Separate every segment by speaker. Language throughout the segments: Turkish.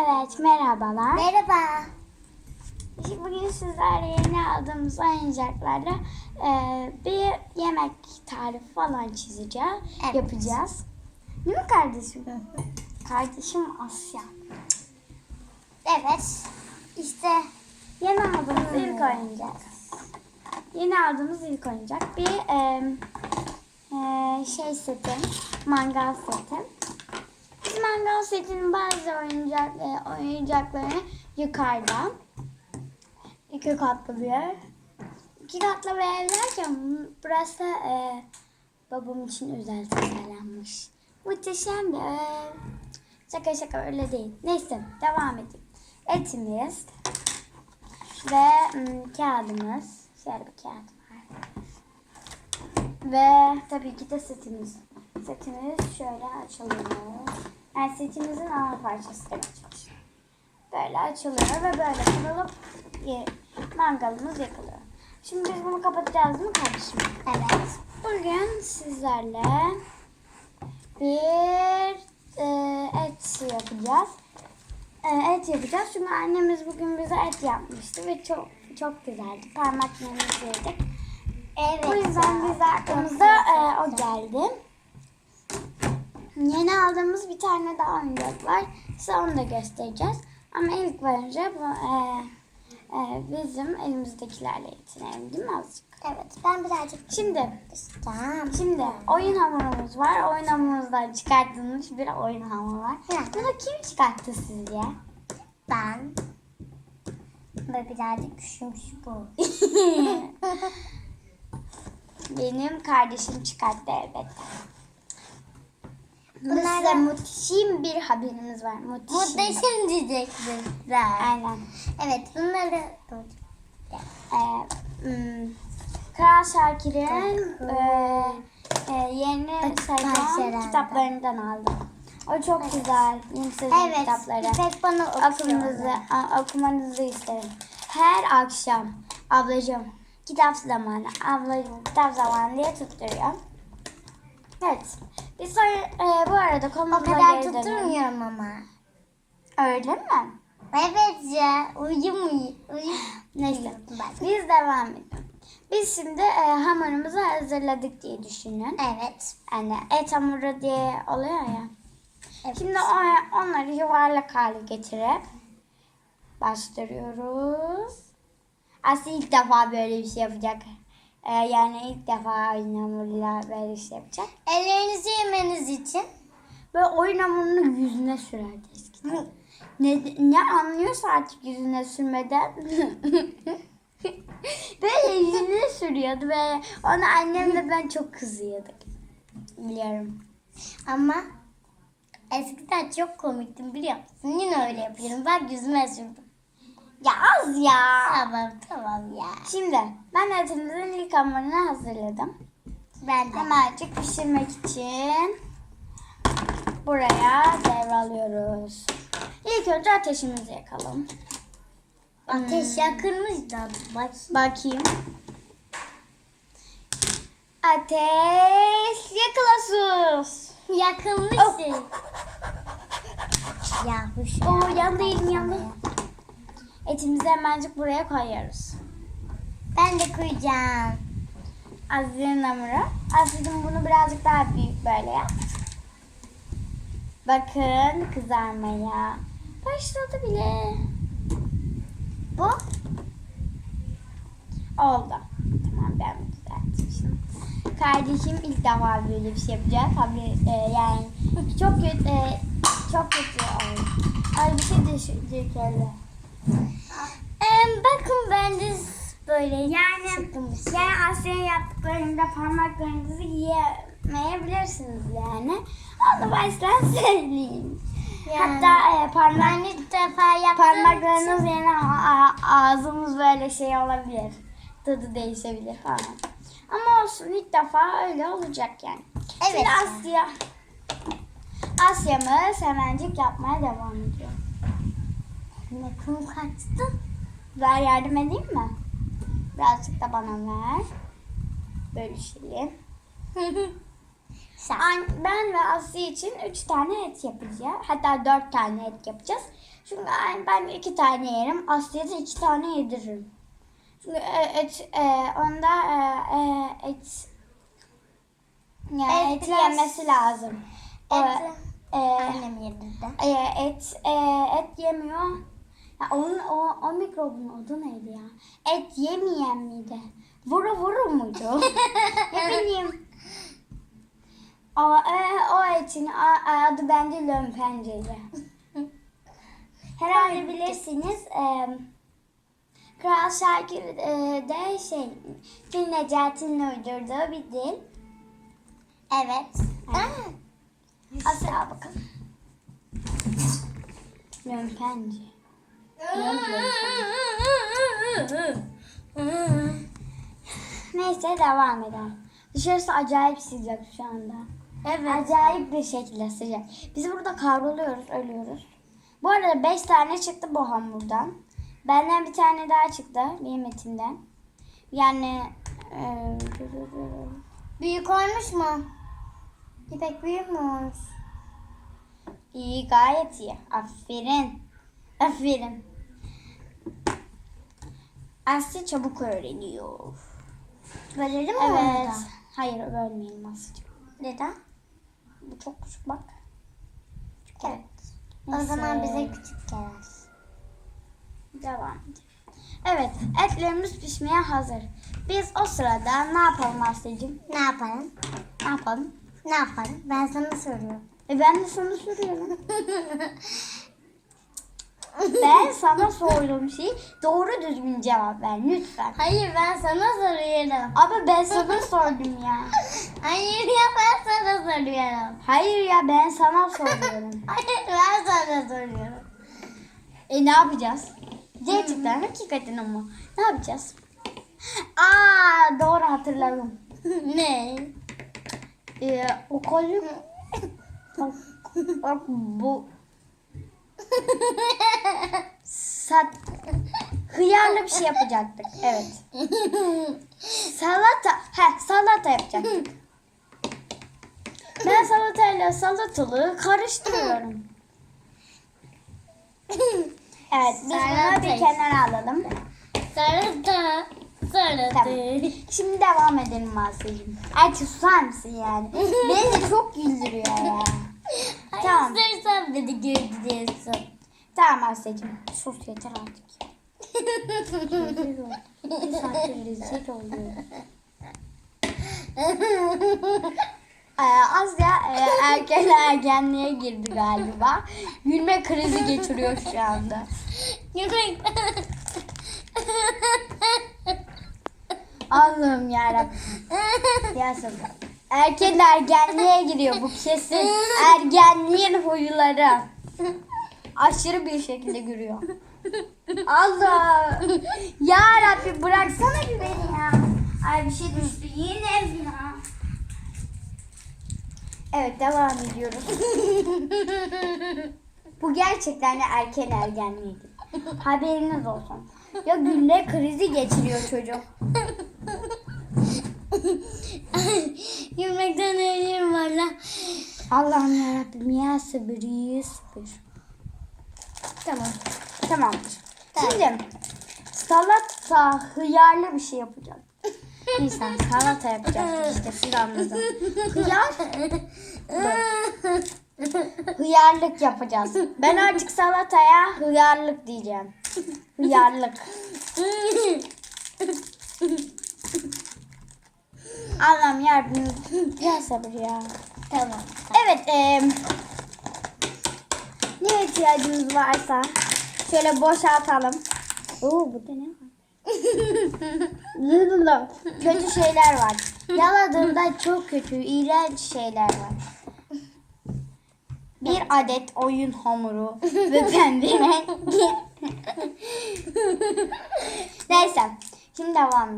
Speaker 1: Evet, merhabalar.
Speaker 2: Merhaba.
Speaker 1: Bugün sizlerle yeni aldığımız oyuncaklarla e, bir yemek tarifi falan çizeceğiz,
Speaker 2: Evet.
Speaker 1: yapacağız. Değil mi kardeşim? Kardeşim Asya.
Speaker 2: Evet. İşte
Speaker 1: Yeni aldığımız ilk oyuncak. Yeni aldığımız ilk oyuncak bir e, e, şey seti, mangal seti. Mangal setinin bazı oyuncak, e, oyuncaklarını yukarıda. iki katlı bir ev. İki katlı bir ev derken burası e, babam için özel tasarlanmış. Muhteşem bir ev. Şaka şaka öyle değil. Neyse devam edeyim. Etimiz ve ım, kağıdımız. Şöyle bir kağıt var. Ve tabii ki de setimiz. Setimiz şöyle açılıyor. Yani setimizin ana parçası çalışıyorum. Böyle açılıyor ve böyle kırılıp mangalımız yakılıyor. Şimdi biz bunu kapatacağız değil mi kardeşim?
Speaker 2: evet.
Speaker 1: Bugün sizlerle bir e, et yapacağız. E, et yapacağız çünkü annemiz bugün bize et yapmıştı ve çok çok güzeldi. Parmaklarımızı yedik.
Speaker 2: Evet.
Speaker 1: O yüzden bize aklımıza e, o geldi. Yeni aldığımız bir tane daha oyuncak var. Size onu da göstereceğiz. Ama ilk önce bu e, e, bizim elimizdekilerle yetinelim değil mi azıcık?
Speaker 2: Evet. Ben birazcık
Speaker 1: Şimdi
Speaker 2: Tamam.
Speaker 1: Şimdi oyun hamurumuz var. Oyun hamurumuzdan çıkartılmış bir oyun hamuru var.
Speaker 2: Hı.
Speaker 1: Bunu kim çıkarttı sizce?
Speaker 2: Ben ve birazcık küçülmüş bu.
Speaker 1: Benim kardeşim çıkarttı elbette. Bunlar
Speaker 2: da-
Speaker 1: muhteşem bir haberimiz var. Muhteşem.
Speaker 2: Muhteşem diyeceksin. Ben.
Speaker 1: Aynen.
Speaker 2: Evet. Bunları
Speaker 1: Ee, Kral Şakir'in e, e, yeni sezon kitaplarından aldım. O çok güzel. Yeni sezon
Speaker 2: Evet.
Speaker 1: kitapları.
Speaker 2: İpek bana
Speaker 1: okumanızı, okumanızı isterim. Her akşam ablacığım kitap zamanı, ablacığım kitap zamanı diye tutturuyor. Evet. Biz sonra, e, bu arada
Speaker 2: O
Speaker 1: konumuza
Speaker 2: kadar
Speaker 1: geri dönelim.
Speaker 2: tutturmuyorum ama.
Speaker 1: Öyle mi?
Speaker 2: Evet ya. Uyum uyum.
Speaker 1: Neyse.
Speaker 2: Ben.
Speaker 1: Biz devam edelim. Biz şimdi e, hamurumuzu hazırladık diye düşünün.
Speaker 2: Evet.
Speaker 1: Yani et hamuru diye oluyor ya.
Speaker 2: Evet.
Speaker 1: Şimdi o- onları yuvarlak hale getirip bastırıyoruz. Aslında ilk defa böyle bir şey yapacak. Ee, yani ilk defa oyun hamuruyla böyle bir şey yapacak.
Speaker 2: Ellerinizi yemeniz için
Speaker 1: Böyle oyun hamurunu yüzüne sürerdi eskiden. Ne, ne anlıyorsa artık yüzüne sürmeden böyle yüzüne sürüyordu ve ona annemle ben çok kızıyorduk. Biliyorum.
Speaker 2: ama eskiden çok komiktim biliyor musun? Yine öyle yapıyorum. Bak yüzüme sürdüm.
Speaker 1: Ya az ya.
Speaker 2: Tamam tamam ya.
Speaker 1: Şimdi ben etimizin ilk hamurunu hazırladım.
Speaker 2: Ben de.
Speaker 1: Hemencik pişirmek için buraya devralıyoruz. İlk önce ateşimizi yakalım.
Speaker 2: Ateş yakılmış da bak.
Speaker 1: Bakayım. Ateş yakılasız.
Speaker 2: Yakılmış.
Speaker 1: Oh.
Speaker 2: Ya huş.
Speaker 1: Oo yandı elim yandı. Etimizi hemencik buraya koyuyoruz.
Speaker 2: Ben de koyacağım.
Speaker 1: Aziz'in hamuru. Aziz'im bunu birazcık daha büyük böyle yap. Bakın kızarmaya. Başladı bile.
Speaker 2: Bu
Speaker 1: Oldu. Tamam ben düzeltmişim. Kardeşim ilk defa böyle bir şey yapacak. Tabii e, yani çok kötü e, çok kötü oldu. Ay bir şey düşürdük öyle.
Speaker 2: Bakın ben de böyle
Speaker 1: Yani
Speaker 2: sıkılmış.
Speaker 1: yani Asya'ya yaptıklarında parmaklarınızı yiyemeyebilirsiniz yani. Onu baştan söyleyeyim.
Speaker 2: Yani-
Speaker 1: Hatta e, parmak
Speaker 2: ilk defa yaptığım
Speaker 1: parmaklarınız
Speaker 2: için-
Speaker 1: yerine a- ağzımız böyle şey olabilir. Tadı değişebilir falan. Ama olsun ilk defa öyle olacak yani.
Speaker 2: Evet.
Speaker 1: Şimdi Asya Asya'mız hemencik yapmaya devam ediyor.
Speaker 2: Yakın kaçtı.
Speaker 1: Ver yardım edeyim mi? Birazcık da bana ver. Bölüşelim.
Speaker 2: Sen.
Speaker 1: An- Ben ve Asya için 3 tane et yapacağız. Hatta 4 tane et yapacağız. Çünkü ben iki tane yerim. Aslı'ya da iki tane yediririm. Çünkü e, et, e, onda e, e, et yani
Speaker 2: Et
Speaker 1: et, yemesi lazım. O,
Speaker 2: Et-
Speaker 1: e,
Speaker 2: Annem yedirdi.
Speaker 1: e, et e, et yemiyor. Ya onun o, o mikrobun adı neydi ya? Et yemeyen miydi? Vuru vuru muydu? ne bileyim. O, e, o etin a- adı bence lömpenceydi. Herhalde bilirsiniz. E, Kral Şakir e, de şey, Dil Necati'nin uydurduğu bir dil.
Speaker 2: Evet.
Speaker 1: Asya al bakalım. Lömpenci. Neyse devam edelim. Dışarısı acayip sıcak şu anda.
Speaker 2: Evet.
Speaker 1: Acayip bir şekilde sıcak. Biz burada kavruluyoruz, ölüyoruz. Bu arada 5 tane çıktı bu hamurdan. Benden bir tane daha çıktı benim etimden. Yani e,
Speaker 2: Büyük olmuş mu? İpek büyükmüş.
Speaker 1: iyi gayet iyi. Aferin. Aferin. Asya çabuk öğreniyor.
Speaker 2: Bölelim mi
Speaker 1: Evet.
Speaker 2: onu da?
Speaker 1: Hayır bölmeyelim Asya'cığım.
Speaker 2: Neden?
Speaker 1: Bu çok küçük bak.
Speaker 2: Evet. O
Speaker 1: Neyse.
Speaker 2: zaman bize küçük gelir.
Speaker 1: Devam edelim. Evet, etlerimiz pişmeye hazır. Biz o sırada ne yapalım Asya'cığım?
Speaker 2: Ne yapalım?
Speaker 1: Ne yapalım?
Speaker 2: Ne yapalım? Ben sana soruyorum.
Speaker 1: E ben de sana soruyorum. ben sana sorduğum şeyi doğru düzgün cevap ver lütfen.
Speaker 2: Hayır ben sana soruyorum.
Speaker 1: Ama ben sana sordum ya.
Speaker 2: Hayır ya ben sana soruyorum.
Speaker 1: Hayır ya ben sana soruyorum.
Speaker 2: Hayır ben sana soruyorum.
Speaker 1: E ne yapacağız? Gerçekten hakikaten ama. Ne yapacağız? Aa doğru hatırladım.
Speaker 2: ne?
Speaker 1: Ee, o kolye bak, bak bu sat hıyarlı bir şey yapacaktık. Evet. Salata. He salata yapacaktık. Ben salatayla salatalığı karıştırıyorum. Evet biz bunu bir kenara alalım.
Speaker 2: Sarıda. Sarıda.
Speaker 1: Tamam. Şimdi devam edelim Asya'cığım. Ay susar mısın yani? Beni de çok güldürüyor ya.
Speaker 2: Hayır
Speaker 1: Tamam.
Speaker 2: istersen beni güldürüyorsun.
Speaker 1: Tamam Asya'cığım. Sus yeter artık. Bir saattir rezil. Ee, Asya e, erken ergenliğe girdi galiba. Gülme krizi geçiriyor şu anda. Allah'ım yarabbim. Ya sabır. Erken ergenliğe giriyor bu kesin. Ergenliğin huyları. Aşırı bir şekilde giriyor. Allah. Ya Rabbi bıraksana bir beni ya. Ay bir şey düştü. Yine ya. Evet devam ediyoruz. Bu gerçekten de erken ergenliğiydi. Haberiniz olsun. Ya gülme krizi geçiriyor çocuk.
Speaker 2: Yemekten ölüyorum valla.
Speaker 1: Allah'ım yarabbim ya sabır ya sabır. Tamam. Tamamdır. Şimdi salata hıyarlı bir şey yapacağım. İnsan salata yapacak işte siz anladın. Hıyar. Hıyarlık yapacağız. Ben artık salataya hıyarlık diyeceğim. Hıyarlık. Allah'ım yarabbim ya sabır ya.
Speaker 2: tamam.
Speaker 1: Evet, eee ne ihtiyacımız varsa şöyle boşaltalım. Oo, burada ne var? Kötü şeyler var. Yaladığımda çok kötü, iğrenç şeyler var. Bir adet oyun hamuru ve rengi. Neyse, şimdi devam.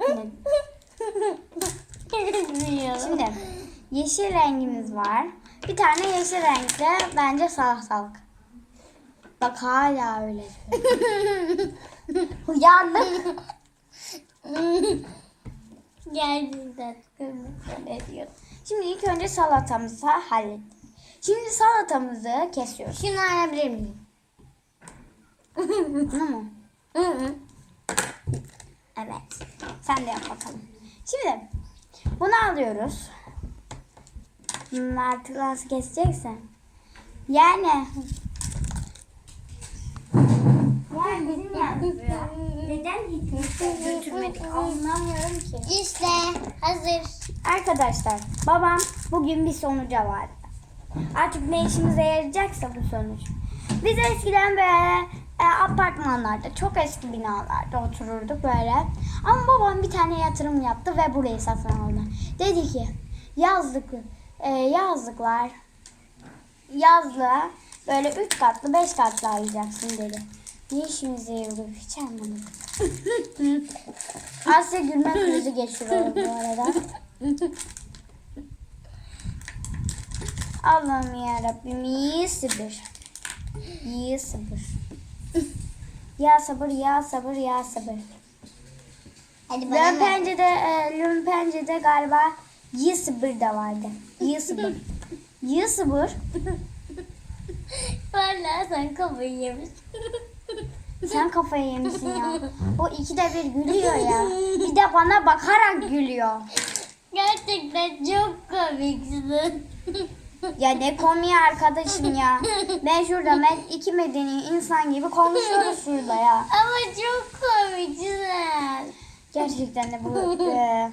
Speaker 1: Şimdi yeşil rengimiz var. Bir tane yeşil renkte bence salatalık. Bak hala öyle. Hıyarlık.
Speaker 2: Gerçekten.
Speaker 1: Ne diyor? Şimdi ilk önce salatamızı hallettik. Şimdi salatamızı kesiyoruz.
Speaker 2: Şunu alabilir miyim?
Speaker 1: Bunu mu? Evet. Sen de yap bakalım. Şimdi bunu alıyoruz. Artık nasıl keseceksin? Yani yani bizim yapıyor. Neden hiç götürmedik anlamıyorum ki.
Speaker 2: İşte hazır.
Speaker 1: Arkadaşlar babam bugün bir sonuca vardı. Artık ne işimize yarayacaksa bu sonuç. Biz eskiden böyle e, apartmanlarda çok eski binalarda otururduk böyle. Ama babam bir tane yatırım yaptı ve burayı satın aldı. Dedi ki yazlık e, yazlıklar yazlığa böyle üç katlı beş katlı alacaksın dedi. Ne işimize yarıyor hiç anlamadım. Asya gülme krizi geçiriyor bu arada. Allah'ım yarabbim iyi sabır. İyi sabır. Ya sabır ya sabır ya sabır.
Speaker 2: Hadi bana ver.
Speaker 1: Lümpence'de, e, Lümpence'de galiba iyi sabır da vardı. İyi sabır. İyi sabır.
Speaker 2: Vallahi sen kafayı yemişsin.
Speaker 1: Sen kafayı yemişsin ya. O ikide bir gülüyor ya. Bir de bana bakarak gülüyor.
Speaker 2: Gerçekten çok komiksin.
Speaker 1: Ya ne komiği arkadaşım ya. Ben şurada ben iki medeni insan gibi konuşuyoruz şurada ya.
Speaker 2: Ama çok komiksin.
Speaker 1: Gerçekten de bu e,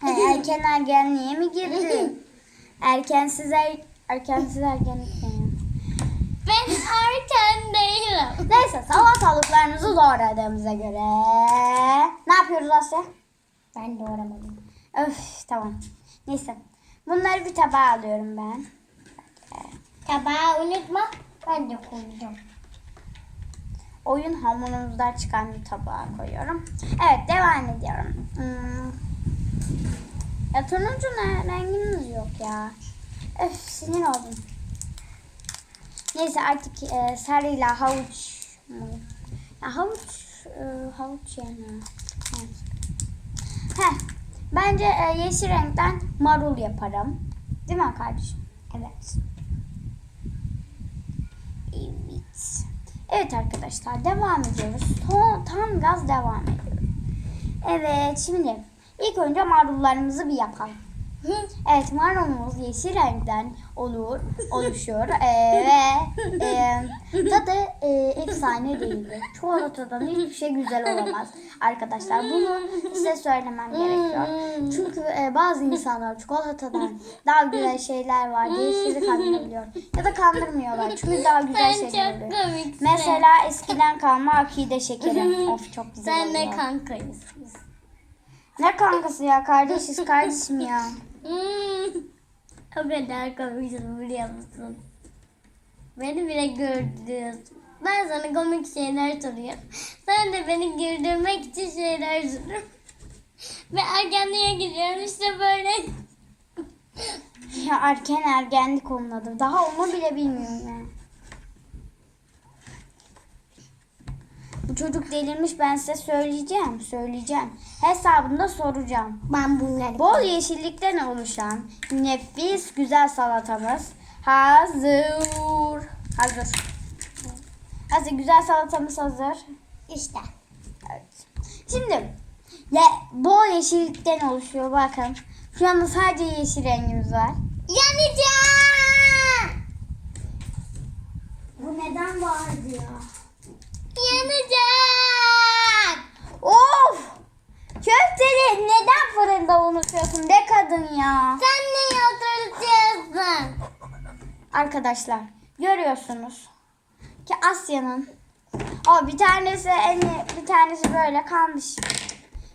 Speaker 1: hani erken ergenliğe mi girdi? Erkensiz er, erkensiz ergenlik ya?
Speaker 2: Ben erken değilim.
Speaker 1: Neyse salatalıklarımızı doğradığımıza göre ne yapıyoruz Asya?
Speaker 2: Ben doğramadım.
Speaker 1: Öf tamam. Neyse. Bunları bir tabağa alıyorum ben.
Speaker 2: Tabağı unutma. Ben de koyacağım.
Speaker 1: Oyun hamurumuzdan çıkan bir tabağa koyuyorum. Evet devam ediyorum. Hmm. Ya turuncu ne? Rengimiz yok ya. Öf sinir oldum. Neyse artık e, sarıyla havuç? Ya havuç e, havuç yani. Evet. Heh, bence e, yeşil renkten marul yaparım. Değil mi kardeşim? Evet. Evet. Evet arkadaşlar devam ediyoruz. Tam, tam gaz devam ediyoruz. Evet şimdi ilk önce marullarımızı bir yapalım. Evet marulumuz yeşil renkten olur, oluşuyor Ee, ve e, tadı e, efsane değildir. Çikolatadan hiçbir şey güzel olamaz arkadaşlar. Bunu size söylemem gerekiyor. Çünkü e, bazı insanlar çikolatadan daha güzel şeyler var diye sizi kandırabiliyor. Ya da kandırmıyorlar çünkü daha güzel
Speaker 2: Sen
Speaker 1: şeyler
Speaker 2: çok
Speaker 1: oluyor.
Speaker 2: komiksin.
Speaker 1: Mesela eskiden kalma akide şekeri. Of çok güzel
Speaker 2: Sen de
Speaker 1: oluyor.
Speaker 2: kankayız.
Speaker 1: Ne kankası ya kardeşiz kardeşim ya.
Speaker 2: Hmm. O kadar komiksin biliyor musun? Beni bile güldürüyorsun. Ben sana komik şeyler soruyorum. Sen de beni güldürmek için şeyler soruyorsun. Ve ergenliğe gidiyorum işte böyle.
Speaker 1: Ya erken ergenlik onun adı. Daha onu bile bilmiyorum ya. Bu çocuk delirmiş ben size söyleyeceğim. Söyleyeceğim. Hesabında soracağım.
Speaker 2: Ben bunları...
Speaker 1: Bol yeşillikten oluşan nefis güzel salatamız hazır. Hazır. Hazır güzel salatamız hazır.
Speaker 2: İşte.
Speaker 1: Evet. Şimdi ye, bol yeşillikten oluşuyor bakın. Şu anda sadece yeşil rengimiz var.
Speaker 2: Yanacağım!
Speaker 1: Bu neden vardı ya?
Speaker 2: Yanacağım!
Speaker 1: Of! Köfteli neden fırında unutuyorsun be kadın ya?
Speaker 2: Sen ne oturtuyorsun?
Speaker 1: Arkadaşlar görüyorsunuz ki Asya'nın o bir tanesi eli bir tanesi böyle kalmış.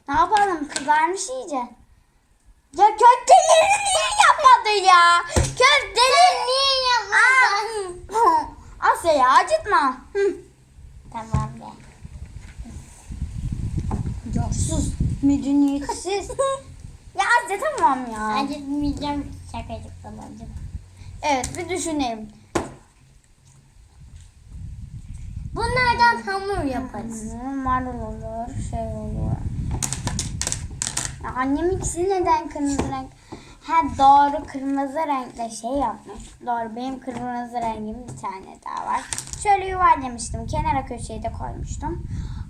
Speaker 1: Ne yapalım kızarmış iyice. Ya köfteleri niye yapmadın ya? Köfteleri
Speaker 2: Niye yapmadın?
Speaker 1: Asya ya acıtma. Hı.
Speaker 2: Tamam be.
Speaker 1: Yorsuz, medeniyetsiz. ya Asya tamam ya.
Speaker 2: Acıtmayacağım. Şakacık tamam canım.
Speaker 1: Evet bir düşünelim.
Speaker 2: Bunlardan hamur yaparız.
Speaker 1: Marul olur, şey olur. Ya annem ikisi neden kırmızı renk? Ha doğru kırmızı renkle şey yapmış. Doğru benim kırmızı rengim bir tane daha var. Şöyle yuvarlamıştım. Kenara köşeyi de koymuştum.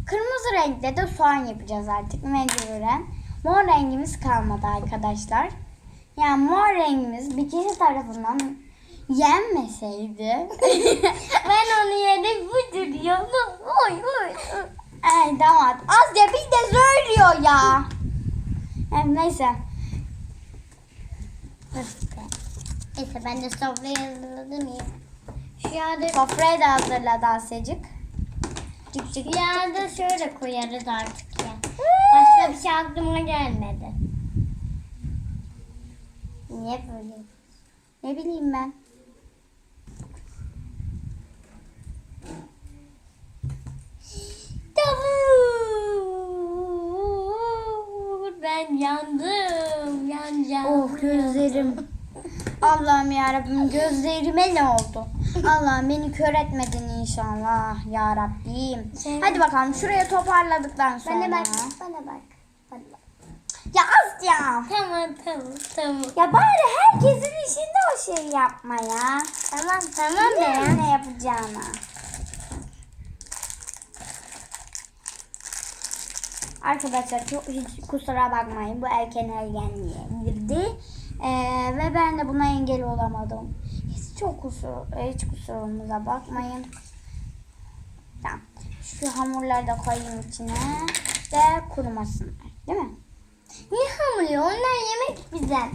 Speaker 1: Kırmızı renkle de soğan yapacağız artık mecburen. Mor rengimiz kalmadı arkadaşlar. Yani mor rengimiz bir kişi tarafından yenmeseydi.
Speaker 2: Ben onu yedim bu duruyor. Oy oy.
Speaker 1: Ay damat az ya bir de söylüyor ya. Evet, neyse.
Speaker 2: Neyse ben de sofrayı hazırladım ya. Şu yağda,
Speaker 1: Sofrayı da hazırladı Asya'cık. Cık cık.
Speaker 2: yağda şöyle koyarız artık ya. Başka bir şey aklıma gelmedi. Niye böyle?
Speaker 1: Ne bileyim ben.
Speaker 2: Ben yandım. Yanacağım.
Speaker 1: Oh gözlerim. Allah'ım yarabbim gözlerime ne oldu? Allah'ım beni kör etmedin inşallah ya Rabbim.
Speaker 2: Sen-
Speaker 1: Hadi bakalım şuraya toparladıktan sonra.
Speaker 2: Bana bak. Bana bak. Bana bak.
Speaker 1: Ya az ya.
Speaker 2: Tamam tamam tamam.
Speaker 1: Ya bari herkesin işinde o şey yapma ya.
Speaker 2: Tamam tamam be ya.
Speaker 1: Biliyorum ne yapacağını. Arkadaşlar çok hiç kusura bakmayın bu erken ergenliğe girdi. Ee, ve ben de buna engel olamadım. Hiç çok kusur, hiç kusurumuza bakmayın. Tamam. Şu hamurları da koyayım içine de kurumasınlar. Değil mi?
Speaker 2: Ne hamuru? Onlar yemek güzel.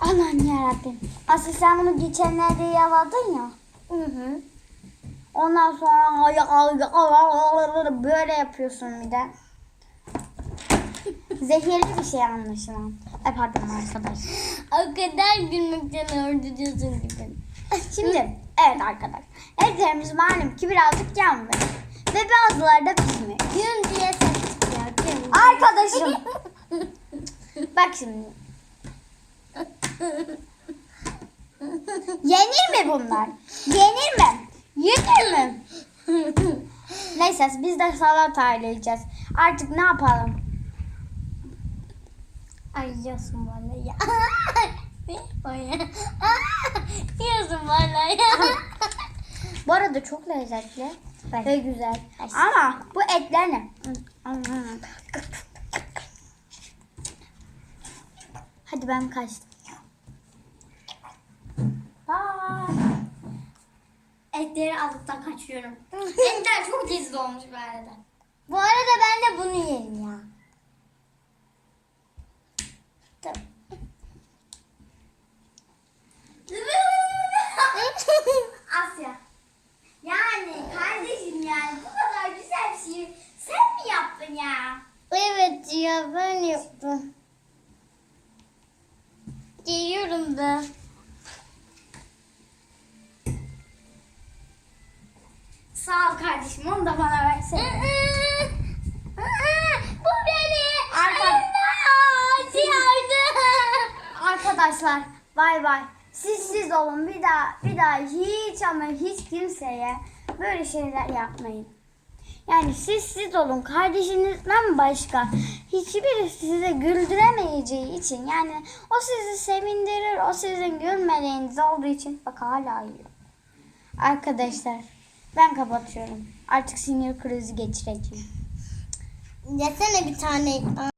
Speaker 1: Aman yarabbim. Asıl sen bunu geçenlerde yaladın ya.
Speaker 2: Hı hı.
Speaker 1: Ondan sonra böyle yapıyorsun bir de. Zehirli bir şey anlaşılan. Ay pardon arkadaşlar.
Speaker 2: O kadar gülmekten öldürüyorsun gibi.
Speaker 1: Şimdi evet arkadaşlar. Etlerimiz malum ki birazcık yanmış. Ve bazıları da pişmiş.
Speaker 2: Gün diye çıkıyor. Gün.
Speaker 1: Arkadaşım. Bak şimdi. Yenir mi bunlar? Yenir mi? Yenir mi? Neyse biz de salatayla yiyeceğiz. Artık ne yapalım?
Speaker 2: Ay yiyorsun bana ya. Yiyorsun bana ya.
Speaker 1: Bu arada çok lezzetli
Speaker 2: Bak.
Speaker 1: ve güzel. Ama bu etler ne? Hadi ben kaçtım. Bye. Etleri alıp da kaçıyorum. Etler çok lezzetli olmuş bu arada.
Speaker 2: Bu arada ben de bunu yerim ya. Tamam.
Speaker 1: Asya. Yani kardeşim yani bu kadar güzel bir şeyi sen mi yaptın ya?
Speaker 2: Evet ya ben yaptım. Geliyorum da.
Speaker 1: Ol kardeşim onu da bana versene.
Speaker 2: Bu beni.
Speaker 1: Arka-. Arkadaşlar bay bay. Siz siz olun bir daha bir daha hiç ama hiç kimseye böyle şeyler yapmayın. Yani siz siz olun kardeşinizden başka hiçbiri size güldüremeyeceği için yani o sizi sevindirir o sizin gülmediğiniz olduğu için bak hala yiyor. Arkadaşlar ben kapatıyorum. Artık sinir krizi geçireceğim.
Speaker 2: Yesene bir tane.